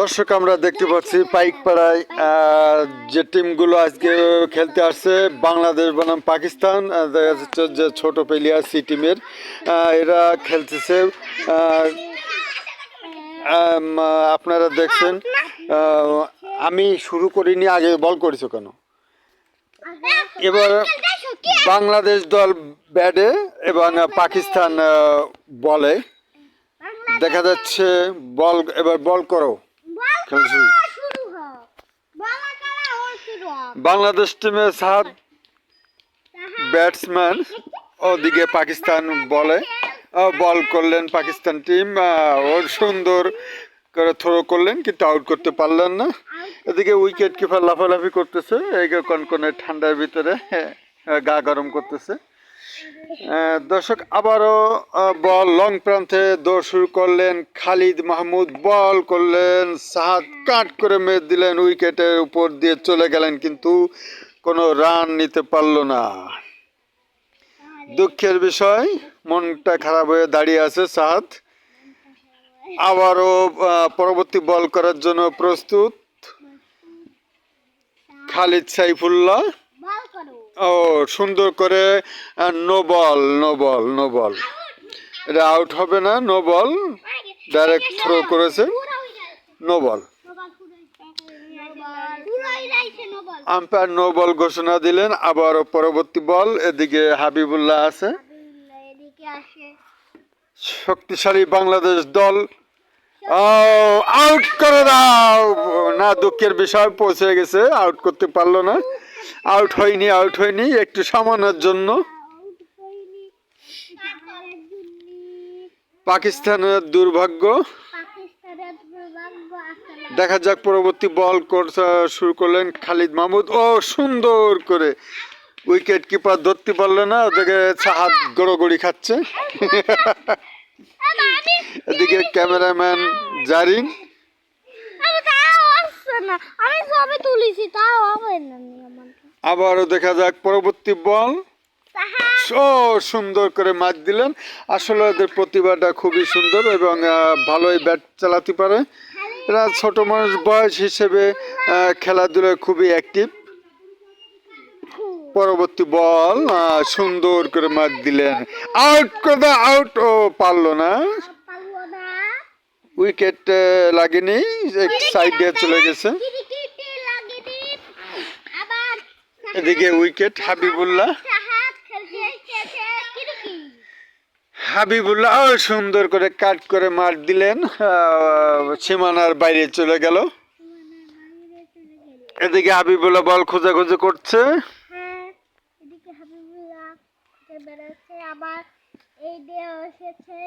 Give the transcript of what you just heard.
দর্শক, আমরা দেখতে পাচ্ছি পাইকপাড়ায় যে টিমগুলো আজকে খেলতে আসছে, বাংলাদেশ বনাম পাকিস্তান দেখা যাচ্ছে যে ছোট প্লেয়ার সি টিমের এরা খেলতেছে আপনারা দেখছেন আমি শুরু করিনি, আগে বল করেছ কেন এবার বাংলাদেশ দল ব্যাটে এবং পাকিস্তান বলে দেখা যাচ্ছে বল, এবার বল করো। বাংলাদেশ টিমে সাত ব্যাটসম্যান ওদিকে পাকিস্তান বলে বল করলেন পাকিস্তান টিম ওর সুন্দর করে থ্রো করলেন কিন্তু আউট করতে পারলেন না। এদিকে উইকেট কিপার লাফালাফি করতেছে এই কনকনে ঠান্ডার ভিতরে হ্যাঁ, গা গরম করতেছে। দর্শক, আবারও বল লং প্রান্তে দৌড় শুরু করলেন খালিদ মাহমুদ। বল করলেন সাহাদ, কাট করে মেরে দিলেন, উইকেটের উপর দিয়ে চলে গেলেন, কিন্তু কোনো রান নিতে পারল না। দুঃখের বিষয়, মনটা খারাপ হয়ে দাঁড়িয়ে আছে সাহাদ। আবারও পরবর্তী বল করার জন্য প্রস্তুত। খালিদ সাইফুল্লাহ। ও, সুন্দর করে no ball no ball no ball এটা আউট হবে না নো বল ডাইরেক্ট থ্রো করেছে। No ball umpire no ball ঘোষণা দিলেন, আবার পরবর্তী বল এদিকে হাবিবুল্লাহ আছে। শক্তিশালী বাংলাদেশ দল। আউট করে দাও। না, দুঃখের বিষয়, পৌঁছে গেছে আউট করতে পারল না। আউট হয়নি আউট হয়নি একটু সামানোর জন্য। পাকিস্তানের দুর্ভাগ্য। দেখা যাক পরবর্তী বল করতে শুরু করলেন খালিদ মাহমুদ। ও সুন্দর করে। উইকেট কিপার ধরতে পারল না ওদিকে হাত গড়গড়ি খাচ্ছে। এদিকে ক্যামেরাম্যান জারিন। আমি সবে তুলেছি তাও হবে না আবারও দেখা যাক পরবর্তী বল। ও সুন্দর করে দিলেন। আসলে ওদের প্রতিভাটা খুবই সুন্দর এবং ভালোই ব্যাট চালাতে পারে। এরা ছোট মানুষ বয়স হিসেবে খেলাধুলায় খুবই অ্যাক্টিভ পরবর্তী বল সুন্দর করে মাছ দিলেন। আউট করে আউট ও পারল না। উইকেট লাগেনি এক সাইডে চলে গেছে। এদিকে উইকেট হাবিবুল্লাহ। হাবিবুল্লাহ ও সুন্দর করে কাট করে মার দিলেন। সীমানার বাইরে চলে গেল। এদিকে হাবিবুল্লাহ বল খোঁজাখুঁজি করছে। হ্যাঁ আবার এই দিয়ে এসেছে।